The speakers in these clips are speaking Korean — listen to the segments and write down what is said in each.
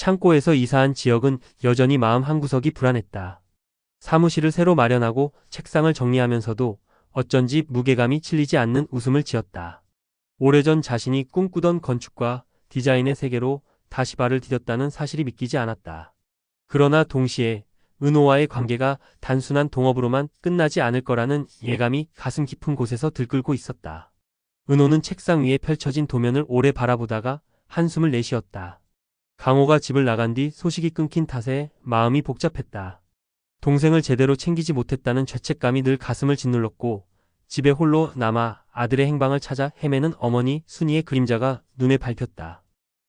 창고에서 이사한 지역은 여전히 마음 한구석이 불안했다. 사무실을 새로 마련하고 책상을 정리하면서도 어쩐지 무게감이 칠리지 않는 웃음을 지었다. 오래전 자신이 꿈꾸던 건축과 디자인의 세계로 다시 발을 디뎠다는 사실이 믿기지 않았다. 그러나 동시에 은호와의 관계가 단순한 동업으로만 끝나지 않을 거라는 예감이 가슴 깊은 곳에서 들끓고 있었다. 은호는 책상 위에 펼쳐진 도면을 오래 바라보다가 한숨을 내쉬었다. 강호가 집을 나간 뒤 소식이 끊긴 탓에 마음이 복잡했다. 동생을 제대로 챙기지 못했다는 죄책감이 늘 가슴을 짓눌렀고 집에 홀로 남아 아들의 행방을 찾아 헤매는 어머니 순이의 그림자가 눈에 밟혔다.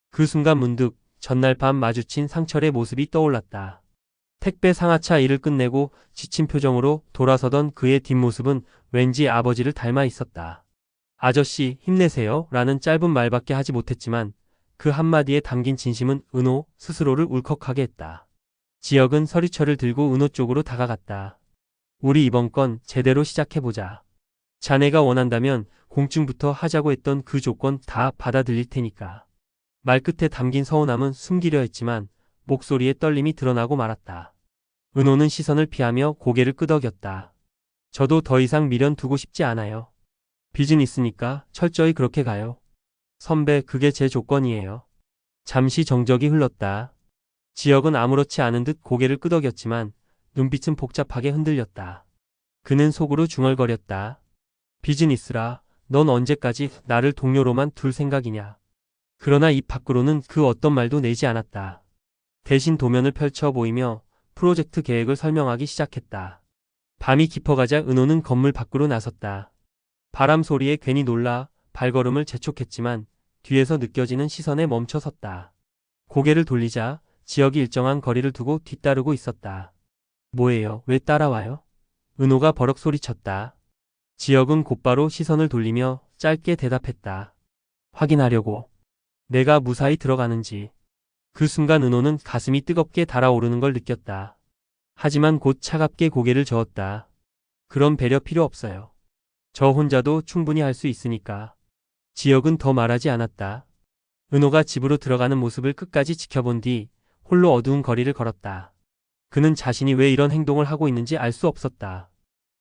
그 순간 문득 전날 밤 마주친 상철의 모습이 떠올랐다. 택배 상하차 일을 끝내고 지친 표정으로 돌아서던 그의 뒷모습은 왠지 아버지를 닮아 있었다. 아저씨 힘내세요 라는 짧은 말밖에 하지 못했지만 그 한마디에 담긴 진심은 은호 스스로를 울컥하게 했다. 지역은 서리철을 들고 은호 쪽으로 다가갔다. 우리 이번 건 제대로 시작해보자. 자네가 원한다면 공증부터 하자고 했던 그 조건 다 받아들일 테니까. 말끝에 담긴 서운함은 숨기려 했지만 목소리에 떨림이 드러나고 말았다. 은호는 시선을 피하며 고개를 끄덕였다. 저도 더 이상 미련 두고 싶지 않아요. 빚은 있으니까 철저히 그렇게 가요. 선배, 그게 제 조건이에요. 잠시 정적이 흘렀다. 지역은 아무렇지 않은 듯 고개를 끄덕였지만 눈빛은 복잡하게 흔들렸다. 그는 속으로 중얼거렸다. 있으라. 넌 언제까지 나를 동료로만 둘 생각이냐. 그러나 입 밖으로는 그 어떤 말도 내지 않았다. 대신 도면을 펼쳐 보이며 프로젝트 계획을 설명하기 시작했다. 밤이 깊어가자 은호는 건물 밖으로 나섰다. 바람 소리에 괜히 놀라 발걸음을 재촉했지만 뒤에서 느껴지는 시선에 멈춰 섰다. 고개를 돌리자 지역이 일정한 거리를 두고 뒤따르고 있었다. 뭐예요? 왜 따라와요? 은호가 버럭 소리쳤다. 지역은 곧바로 시선을 돌리며 짧게 대답했다. 확인하려고. 내가 무사히 들어가는지. 그 순간 은호는 가슴이 뜨겁게 달아오르는 걸 느꼈다. 하지만 곧 차갑게 고개를 저었다. 그런 배려 필요 없어요. 저 혼자도 충분히 할 수 있으니까. 지역은 더 말하지 않았다. 은호가 집으로 들어가는 모습을 끝까지 지켜본 뒤 홀로 어두운 거리를 걸었다. 그는 자신이 왜 이런 행동을 하고 있는지 알 수 없었다.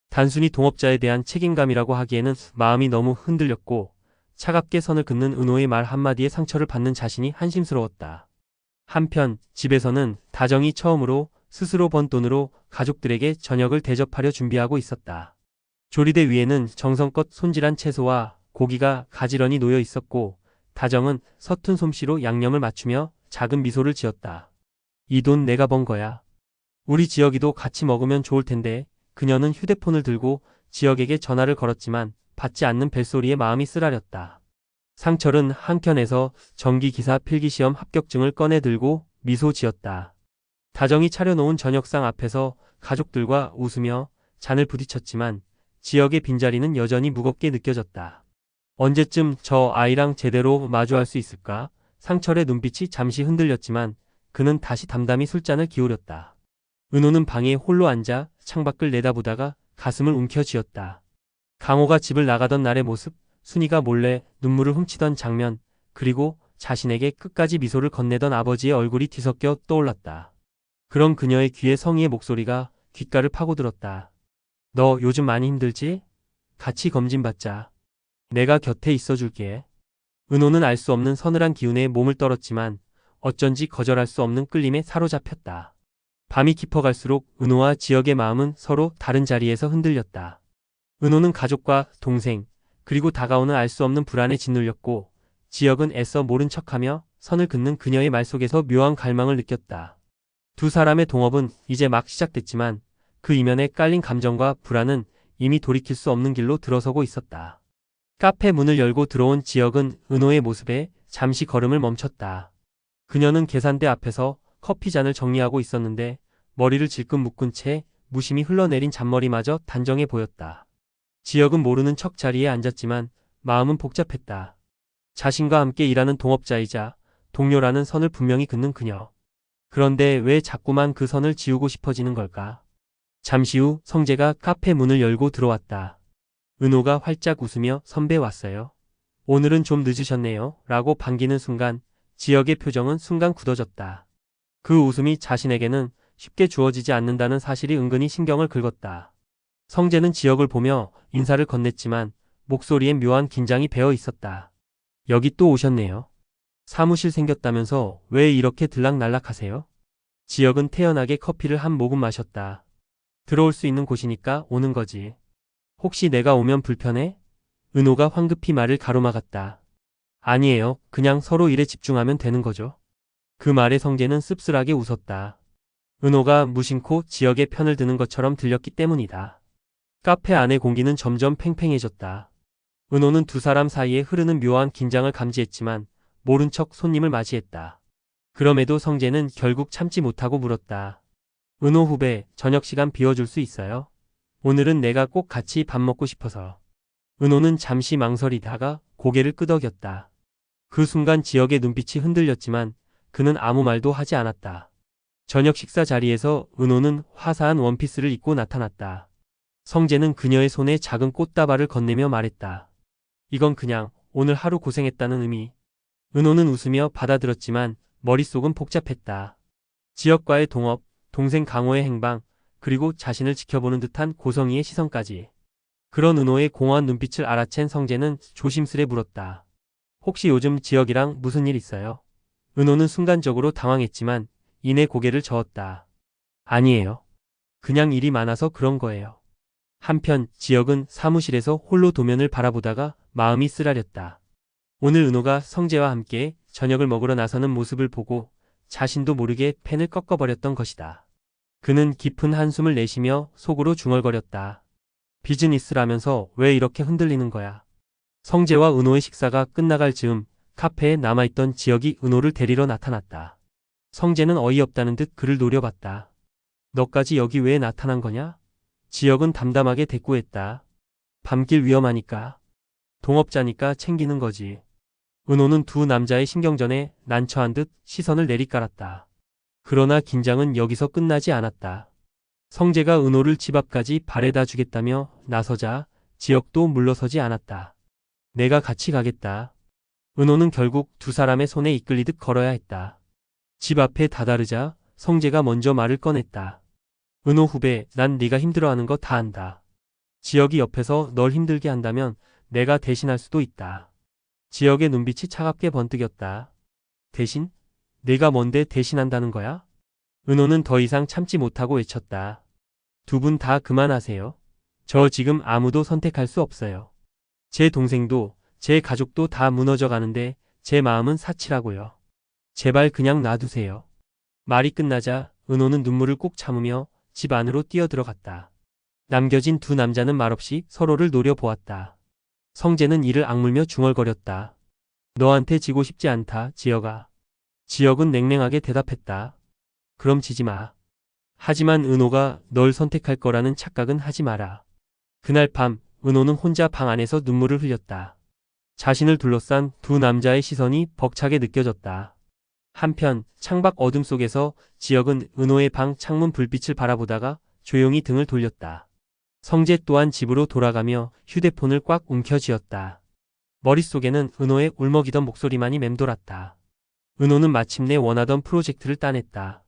단순히 동업자에 대한 책임감이라고 하기에는 마음이 너무 흔들렸고 차갑게 선을 긋는 은호의 말 한마디에 상처를 받는 자신이 한심스러웠다. 한편 집에서는 다정이 처음으로 스스로 번 돈으로 가족들에게 저녁을 대접하려 준비하고 있었다. 조리대 위에는 정성껏 손질한 채소와 고기가 가지런히 놓여 있었고 다정은 서툰 솜씨로 양념을 맞추며 작은 미소를 지었다. 이 돈 내가 번 거야. 우리 지역이도 같이 먹으면 좋을 텐데 그녀는 휴대폰을 들고 지역에게 전화를 걸었지만 받지 않는 벨소리에 마음이 쓰라렸다. 상철은 한켠에서 전기기사 필기시험 합격증을 꺼내 들고 미소 지었다. 다정이 차려놓은 저녁상 앞에서 가족들과 웃으며 잔을 부딪혔지만 지역의 빈자리는 여전히 무겁게 느껴졌다. 언제쯤 저 아이랑 제대로 마주할 수 있을까? 상철의 눈빛이 잠시 흔들렸지만 그는 다시 담담히 술잔을 기울였다. 은호는 방에 홀로 앉아 창밖을 내다보다가 가슴을 움켜쥐었다. 강호가 집을 나가던 날의 모습, 순이가 몰래 눈물을 훔치던 장면, 그리고 자신에게 끝까지 미소를 건네던 아버지의 얼굴이 뒤섞여 떠올랐다. 그런 그녀의 귀에 성희의 목소리가 귓가를 파고들었다. 너 요즘 많이 힘들지? 같이 검진받자. 내가 곁에 있어줄게. 은호는 알 수 없는 서늘한 기운에 몸을 떨었지만 어쩐지 거절할 수 없는 끌림에 사로잡혔다. 밤이 깊어갈수록 은호와 지역의 마음은 서로 다른 자리에서 흔들렸다. 은호는 가족과 동생, 그리고 다가오는 알 수 없는 불안에 짓눌렸고 지역은 애써 모른 척하며 선을 긋는 그녀의 말 속에서 묘한 갈망을 느꼈다. 두 사람의 동업은 이제 막 시작됐지만 그 이면에 깔린 감정과 불안은 이미 돌이킬 수 없는 길로 들어서고 있었다. 카페 문을 열고 들어온 지역은 은호의 모습에 잠시 걸음을 멈췄다. 그녀는 계산대 앞에서 커피잔을 정리하고 있었는데 머리를 질끈 묶은 채 무심히 흘러내린 잔머리마저 단정해 보였다. 지역은 모르는 척 자리에 앉았지만 마음은 복잡했다. 자신과 함께 일하는 동업자이자 동료라는 선을 분명히 긋는 그녀. 그런데 왜 자꾸만 그 선을 지우고 싶어지는 걸까? 잠시 후 성재가 카페 문을 열고 들어왔다. 은호가 활짝 웃으며 선배 왔어요. 오늘은 좀 늦으셨네요. 라고 반기는 순간 지역의 표정은 순간 굳어졌다. 그 웃음이 자신에게는 쉽게 주어지지 않는다는 사실이 은근히 신경을 긁었다. 성재는 지역을 보며 인사를 건넸지만 목소리엔 묘한 긴장이 배어 있었다. 여기 또 오셨네요. 사무실 생겼다면서 왜 이렇게 들락날락 하세요? 지역은 태연하게 커피를 한 모금 마셨다. 들어올 수 있는 곳이니까 오는 거지. 혹시 내가 오면 불편해? 은호가 황급히 말을 가로막았다. 아니에요. 그냥 서로 일에 집중하면 되는 거죠. 그 말에 성재는 씁쓸하게 웃었다. 은호가 무심코 지역의 편을 드는 것처럼 들렸기 때문이다. 카페 안의 공기는 점점 팽팽해졌다. 은호는 두 사람 사이에 흐르는 묘한 긴장을 감지했지만 모른 척 손님을 맞이했다. 그럼에도 성재는 결국 참지 못하고 물었다. 은호 후배, 저녁 시간 비워줄 수 있어요? 오늘은 내가 꼭 같이 밥 먹고 싶어서. 은호는 잠시 망설이다가 고개를 끄덕였다. 그 순간 지역의 눈빛이 흔들렸지만 그는 아무 말도 하지 않았다. 저녁 식사 자리에서 은호는 화사한 원피스를 입고 나타났다. 성재는 그녀의 손에 작은 꽃다발을 건네며 말했다. 이건 그냥 오늘 하루 고생했다는 의미. 은호는 웃으며 받아들었지만 머릿속은 복잡했다. 지역과의 동업, 동생 강호의 행방, 그리고 자신을 지켜보는 듯한 고성이의 시선까지. 그런 은호의 공허한 눈빛을 알아챈 성재는 조심스레 물었다. 혹시 요즘 지역이랑 무슨 일 있어요? 은호는 순간적으로 당황했지만 이내 고개를 저었다. 아니에요. 그냥 일이 많아서 그런 거예요. 한편 지역은 사무실에서 홀로 도면을 바라보다가 마음이 쓰라렸다. 오늘 은호가 성재와 함께 저녁을 먹으러 나서는 모습을 보고 자신도 모르게 펜을 꺾어버렸던 것이다. 그는 깊은 한숨을 내쉬며 속으로 중얼거렸다. 비즈니스라면서 왜 이렇게 흔들리는 거야? 성재와 은호의 식사가 끝나갈 즈음 카페에 남아있던 지역이 은호를 데리러 나타났다. 성재는 어이없다는 듯 그를 노려봤다. 너까지 여기 왜 나타난 거냐? 지역은 담담하게 대꾸했다. 밤길 위험하니까. 동업자니까 챙기는 거지. 은호는 두 남자의 신경전에 난처한 듯 시선을 내리깔았다. 그러나 긴장은 여기서 끝나지 않았다. 성재가 은호를 집 앞까지 바래다 주겠다며 나서자 지역도 물러서지 않았다. 내가 같이 가겠다. 은호는 결국 두 사람의 손에 이끌리듯 걸어야 했다. 집 앞에 다다르자 성재가 먼저 말을 꺼냈다. 은호 후배, 난 네가 힘들어하는 거 다 안다. 지역이 옆에서 널 힘들게 한다면 내가 대신할 수도 있다. 지역의 눈빛이 차갑게 번뜩였다. 대신? 내가 뭔데 대신한다는 거야? 은호는 더 이상 참지 못하고 외쳤다. 두 분 다 그만하세요. 저 지금 아무도 선택할 수 없어요. 제 동생도 제 가족도 다 무너져 가는데 제 마음은 사치라고요. 제발 그냥 놔두세요. 말이 끝나자 은호는 눈물을 꾹 참으며 집 안으로 뛰어들어갔다. 남겨진 두 남자는 말없이 서로를 노려보았다. 성재는 이를 악물며 중얼거렸다. 너한테 지고 싶지 않다, 지혁아. 지혁은 냉랭하게 대답했다. 그럼 지지 마. 하지만 은호가 널 선택할 거라는 착각은 하지 마라. 그날 밤 은호는 혼자 방 안에서 눈물을 흘렸다. 자신을 둘러싼 두 남자의 시선이 벅차게 느껴졌다. 한편 창밖 어둠 속에서 지역은 은호의 방 창문 불빛을 바라보다가 조용히 등을 돌렸다. 성재 또한 집으로 돌아가며 휴대폰을 꽉 움켜쥐었다. 머릿속에는 은호의 울먹이던 목소리만이 맴돌았다. 은호는 마침내 원하던 프로젝트를 따냈다.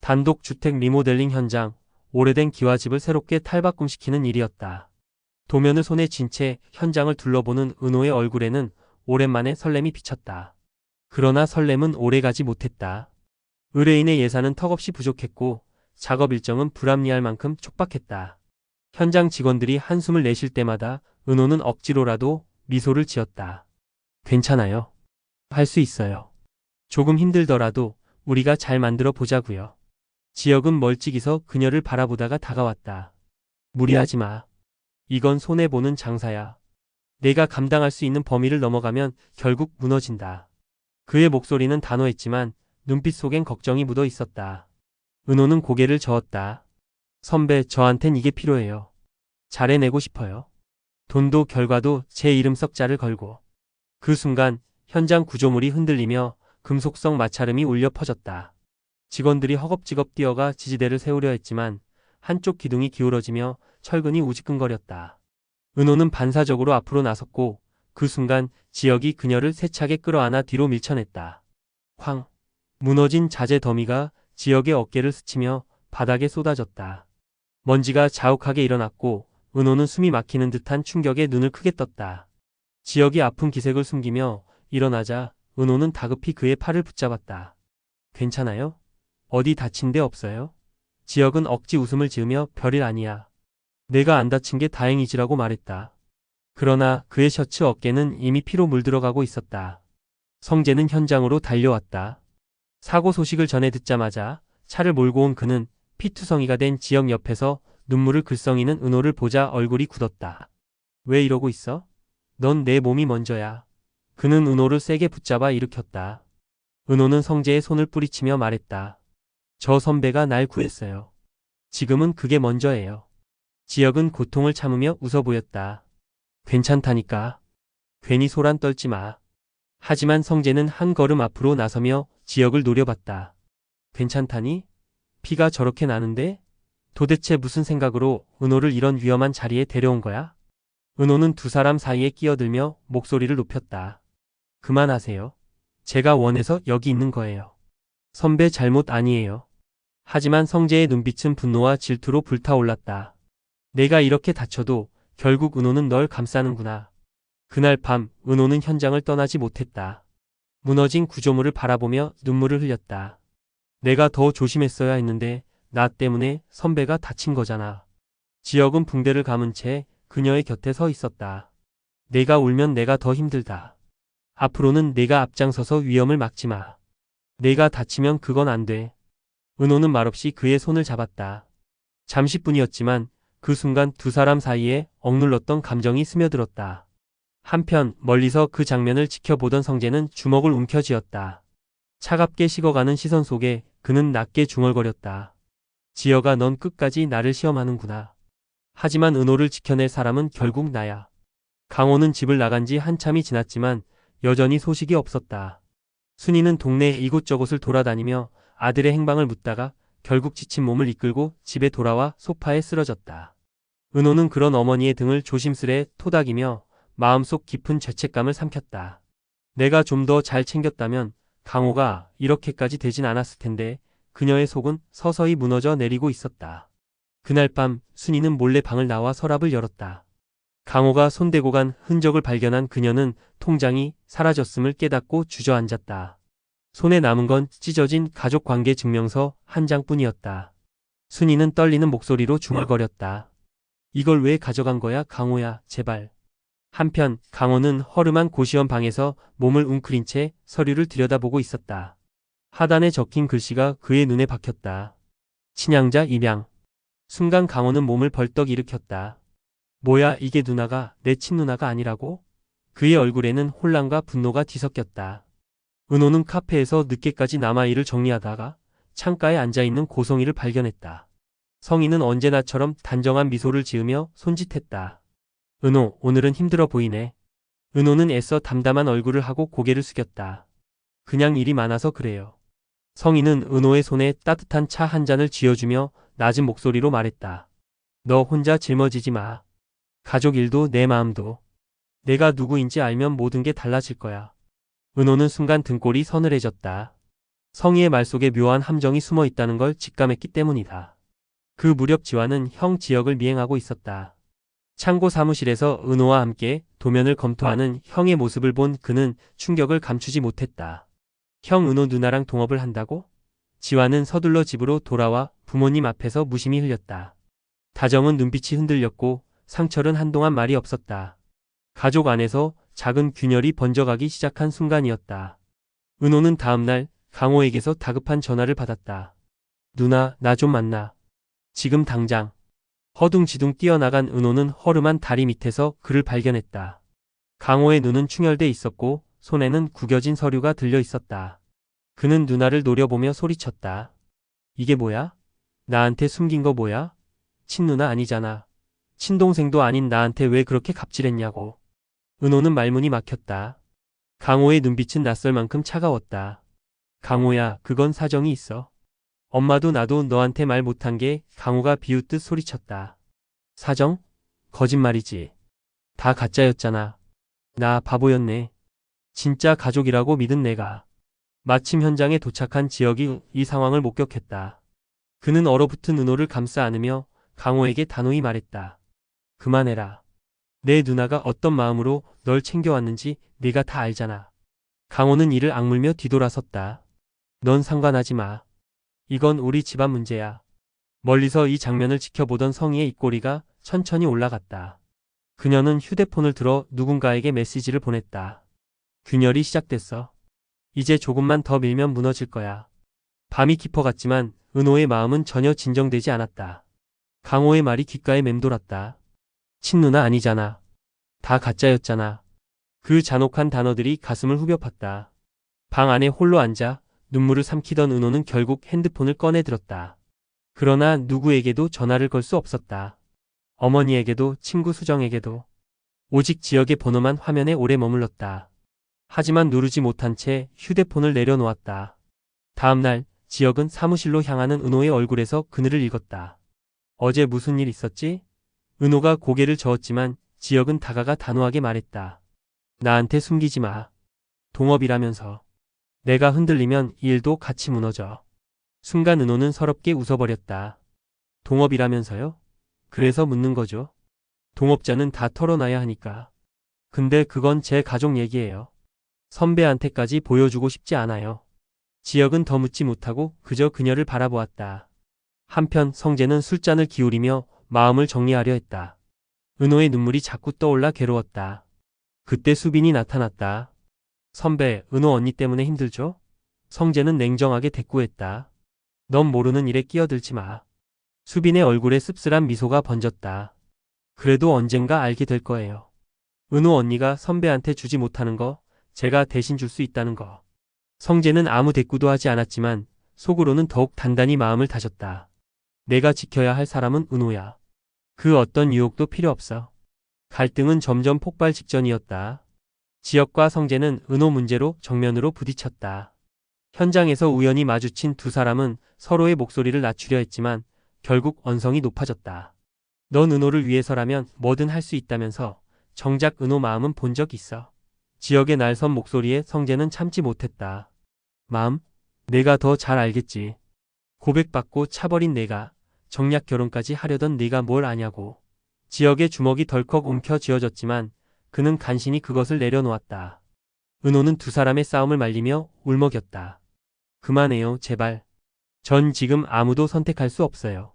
단독 주택 리모델링 현장, 오래된 기와집을 새롭게 탈바꿈시키는 일이었다. 도면을 손에 쥔 채 현장을 둘러보는 은호의 얼굴에는 오랜만에 설렘이 비쳤다. 그러나 설렘은 오래가지 못했다. 의뢰인의 예산은 턱없이 부족했고 작업 일정은 불합리할 만큼 촉박했다. 현장 직원들이 한숨을 내쉴 때마다 은호는 억지로라도 미소를 지었다. 괜찮아요. 할 수 있어요. 조금 힘들더라도 우리가 잘 만들어 보자고요. 지역은 멀찍이서 그녀를 바라보다가 다가왔다. 무리하지 마. 이건 손해보는 장사야. 내가 감당할 수 있는 범위를 넘어가면 결국 무너진다. 그의 목소리는 단호했지만 눈빛 속엔 걱정이 묻어 있었다. 은호는 고개를 저었다. 선배, 저한텐 이게 필요해요. 잘해내고 싶어요. 돈도 결과도 제 이름 썩자를 걸고. 그 순간 현장 구조물이 흔들리며 금속성 마찰음이 울려 퍼졌다. 직원들이 허겁지겁 뛰어가 지지대를 세우려 했지만 한쪽 기둥이 기울어지며 철근이 우지끈거렸다. 은호는 반사적으로 앞으로 나섰고 그 순간 지역이 그녀를 세차게 끌어안아 뒤로 밀쳐냈다. 황. 무너진 자재 더미가 지역의 어깨를 스치며 바닥에 쏟아졌다. 먼지가 자욱하게 일어났고 은호는 숨이 막히는 듯한 충격에 눈을 크게 떴다. 지역이 아픈 기색을 숨기며 일어나자 은호는 다급히 그의 팔을 붙잡았다. 괜찮아요? 어디 다친 데 없어요? 지역은 억지 웃음을 지으며 별일 아니야. 내가 안 다친 게 다행이지라고 말했다. 그러나 그의 셔츠 어깨는 이미 피로 물들어가고 있었다. 성재는 현장으로 달려왔다. 사고 소식을 전해 듣자마자 차를 몰고 온 그는 피투성이가 된 지역 옆에서 눈물을 글썽이는 은호를 보자 얼굴이 굳었다. 왜 이러고 있어? 넌 내 몸이 먼저야. 그는 은호를 세게 붙잡아 일으켰다. 은호는 성재의 손을 뿌리치며 말했다. 저 선배가 날 구했어요. 지금은 그게 먼저예요. 지역은 고통을 참으며 웃어 보였다. 괜찮다니까. 괜히 소란 떨지 마. 하지만 성재는 한 걸음 앞으로 나서며 지역을 노려봤다. 괜찮다니? 피가 저렇게 나는데? 도대체 무슨 생각으로 은호를 이런 위험한 자리에 데려온 거야? 은호는 두 사람 사이에 끼어들며 목소리를 높였다. 그만하세요. 제가 원해서 여기 있는 거예요. 선배 잘못 아니에요. 하지만 성재의 눈빛은 분노와 질투로 불타올랐다. 내가 이렇게 다쳐도 결국 은호는 널 감싸는구나. 그날 밤 은호는 현장을 떠나지 못했다. 무너진 구조물을 바라보며 눈물을 흘렸다. 내가 더 조심했어야 했는데 나 때문에 선배가 다친 거잖아. 지역은 붕대를 감은 채 그녀의 곁에 서 있었다. 내가 울면 내가 더 힘들다. 앞으로는 내가 앞장서서 위험을 막지 마. 내가 다치면 그건 안 돼. 은호는 말없이 그의 손을 잡았다. 잠시뿐이었지만 그 순간 두 사람 사이에 억눌렀던 감정이 스며들었다. 한편 멀리서 그 장면을 지켜보던 성재는 주먹을 움켜쥐었다. 차갑게 식어가는 시선 속에 그는 낮게 중얼거렸다. 지여가 넌 끝까지 나를 시험하는구나. 하지만 은호를 지켜낼 사람은 결국 나야. 강호는 집을 나간 지 한참이 지났지만 여전히 소식이 없었다. 순이는 동네 이곳저곳을 돌아다니며 아들의 행방을 묻다가 결국 지친 몸을 이끌고 집에 돌아와 소파에 쓰러졌다. 은호는 그런 어머니의 등을 조심스레 토닥이며 마음속 깊은 죄책감을 삼켰다. 내가 좀 더 잘 챙겼다면 강호가 이렇게까지 되진 않았을 텐데 그녀의 속은 서서히 무너져 내리고 있었다. 그날 밤 순이는 몰래 방을 나와 서랍을 열었다. 강호가 손대고 간 흔적을 발견한 그녀는 통장이 사라졌음을 깨닫고 주저앉았다. 손에 남은 건 찢어진 가족관계 증명서 한 장뿐이었다. 순이는 떨리는 목소리로 중얼거렸다. 이걸 왜 가져간 거야, 강호야, 제발. 한편 강호는 허름한 고시원 방에서 몸을 웅크린 채 서류를 들여다보고 있었다. 하단에 적힌 글씨가 그의 눈에 박혔다. 친양자 입양. 순간 강호는 몸을 벌떡 일으켰다. 뭐야 이게 누나가 내 친누나가 아니라고? 그의 얼굴에는 혼란과 분노가 뒤섞였다. 은호는 카페에서 늦게까지 남아 일을 정리하다가 창가에 앉아있는 고성이를 발견했다. 성희는 언제나처럼 단정한 미소를 지으며 손짓했다. 은호, 오늘은 힘들어 보이네. 은호는 애써 담담한 얼굴을 하고 고개를 숙였다. 그냥 일이 많아서 그래요. 성희는 은호의 손에 따뜻한 차 한 잔을 쥐어주며 낮은 목소리로 말했다. 너 혼자 짊어지지 마. 가족 일도 내 마음도. 내가 누구인지 알면 모든 게 달라질 거야. 은호는 순간 등골이 서늘해졌다. 성희의 말 속에 묘한 함정이 숨어 있다는 걸 직감했기 때문이다. 그 무렵 지화는 형 지역을 미행하고 있었다. 창고 사무실에서 은호와 함께 도면을 검토하는 형의 모습을 본 그는 충격을 감추지 못했다. 형 은호 누나랑 동업을 한다고? 지화는 서둘러 집으로 돌아와 부모님 앞에서 무심히 흘렸다. 다정은 눈빛이 흔들렸고 상철은 한동안 말이 없었다. 가족 안에서 작은 균열이 번져가기 시작한 순간이었다. 은호는 다음날 강호에게서 다급한 전화를 받았다. 누나, 나 좀 만나. 지금 당장. 허둥지둥 뛰어나간 은호는 허름한 다리 밑에서 그를 발견했다. 강호의 눈은 충혈돼 있었고 손에는 구겨진 서류가 들려 있었다. 그는 누나를 노려보며 소리쳤다. 이게 뭐야? 나한테 숨긴 거 뭐야? 친누나 아니잖아. 친동생도 아닌 나한테 왜 그렇게 갑질했냐고. 은호는 말문이 막혔다. 강호의 눈빛은 낯설 만큼 차가웠다. 강호야, 그건 사정이 있어. 엄마도 나도 너한테 말 못한 게 강호가 비웃듯 소리쳤다. 사정? 거짓말이지. 다 가짜였잖아. 나 바보였네. 진짜 가족이라고 믿은 내가. 마침 현장에 도착한 지역이 이 상황을 목격했다. 그는 얼어붙은 은호를 감싸 안으며 강호에게 단호히 말했다. 그만해라. 내 누나가 어떤 마음으로 널 챙겨왔는지 네가 다 알잖아. 강호는 이를 악물며 뒤돌아섰다. 넌 상관하지 마. 이건 우리 집안 문제야. 멀리서 이 장면을 지켜보던 성희의 입꼬리가 천천히 올라갔다. 그녀는 휴대폰을 들어 누군가에게 메시지를 보냈다. 균열이 시작됐어. 이제 조금만 더 밀면 무너질 거야. 밤이 깊어갔지만 은호의 마음은 전혀 진정되지 않았다. 강호의 말이 귓가에 맴돌았다. 친누나 아니잖아. 다 가짜였잖아. 그 잔혹한 단어들이 가슴을 후벼 팠다. 방 안에 홀로 앉아 눈물을 삼키던 은호는 결국 핸드폰을 꺼내 들었다. 그러나 누구에게도 전화를 걸 수 없었다. 어머니에게도 친구 수정에게도 오직 지역의 번호만 화면에 오래 머물렀다. 하지만 누르지 못한 채 휴대폰을 내려놓았다. 다음날 지역은 사무실로 향하는 은호의 얼굴에서 그늘을 읽었다. 어제 무슨 일 있었지? 은호가 고개를 저었지만 지역은 다가가 단호하게 말했다. 나한테 숨기지 마. 동업이라면서. 내가 흔들리면 이 일도 같이 무너져. 순간 은호는 서럽게 웃어버렸다. 동업이라면서요? 그래서 묻는 거죠. 동업자는 다 털어놔야 하니까. 근데 그건 제 가족 얘기예요. 선배한테까지 보여주고 싶지 않아요. 지역은 더 묻지 못하고 그저 그녀를 바라보았다. 한편 성재는 술잔을 기울이며 마음을 정리하려 했다. 은호의 눈물이 자꾸 떠올라 괴로웠다. 그때 수빈이 나타났다. 선배, 은호 언니 때문에 힘들죠? 성재는 냉정하게 대꾸했다. 넌 모르는 일에 끼어들지 마. 수빈의 얼굴에 씁쓸한 미소가 번졌다. 그래도 언젠가 알게 될 거예요. 은호 언니가 선배한테 주지 못하는 거, 제가 대신 줄 수 있다는 거. 성재는 아무 대꾸도 하지 않았지만 속으로는 더욱 단단히 마음을 다졌다. 내가 지켜야 할 사람은 은호야. 그 어떤 유혹도 필요 없어. 갈등은 점점 폭발 직전이었다. 지역과 성재는 은호 문제로 정면으로 부딪혔다. 현장에서 우연히 마주친 두 사람은 서로의 목소리를 낮추려 했지만 결국 언성이 높아졌다. 넌 은호를 위해서라면 뭐든 할 수 있다면서 정작 은호 마음은 본 적 있어. 지역의 날선 목소리에 성재는 참지 못했다. 마음? 내가 더 잘 알겠지. 고백받고 차버린 내가 정략 결혼까지 하려던 네가 뭘 아냐고. 지역의 주먹이 덜컥 움켜쥐어졌지만 그는 간신히 그것을 내려놓았다. 은호는 두 사람의 싸움을 말리며 울먹였다. 그만해요, 제발. 전 지금 아무도 선택할 수 없어요.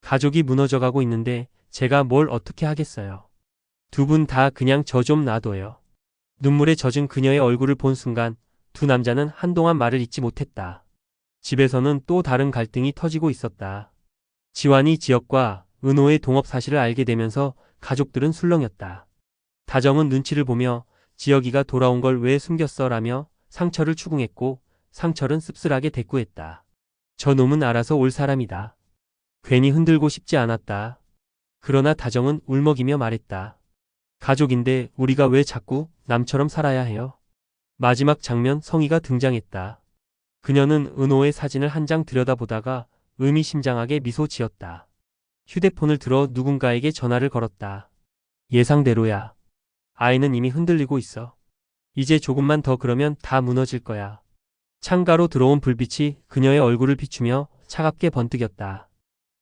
가족이 무너져가고 있는데 제가 뭘 어떻게 하겠어요. 두 분 다 그냥 저 좀 놔둬요. 눈물에 젖은 그녀의 얼굴을 본 순간 두 남자는 한동안 말을 잇지 못했다. 집에서는 또 다른 갈등이 터지고 있었다. 지환이 지역과 은호의 동업 사실을 알게 되면서 가족들은 술렁였다. 다정은 눈치를 보며 지역이가 돌아온 걸 왜 숨겼어 라며 상철을 추궁했고 상철은 씁쓸하게 대꾸했다. 저 놈은 알아서 올 사람이다. 괜히 흔들고 싶지 않았다. 그러나 다정은 울먹이며 말했다. 가족인데 우리가 왜 자꾸 남처럼 살아야 해요? 마지막 장면 성희가 등장했다. 그녀는 은호의 사진을 한 장 들여다보다가 의미심장하게 미소 지었다. 휴대폰을 들어 누군가에게 전화를 걸었다. 예상대로야. 아이는 이미 흔들리고 있어. 이제 조금만 더 그러면 다 무너질 거야. 창가로 들어온 불빛이 그녀의 얼굴을 비추며 차갑게 번뜩였다.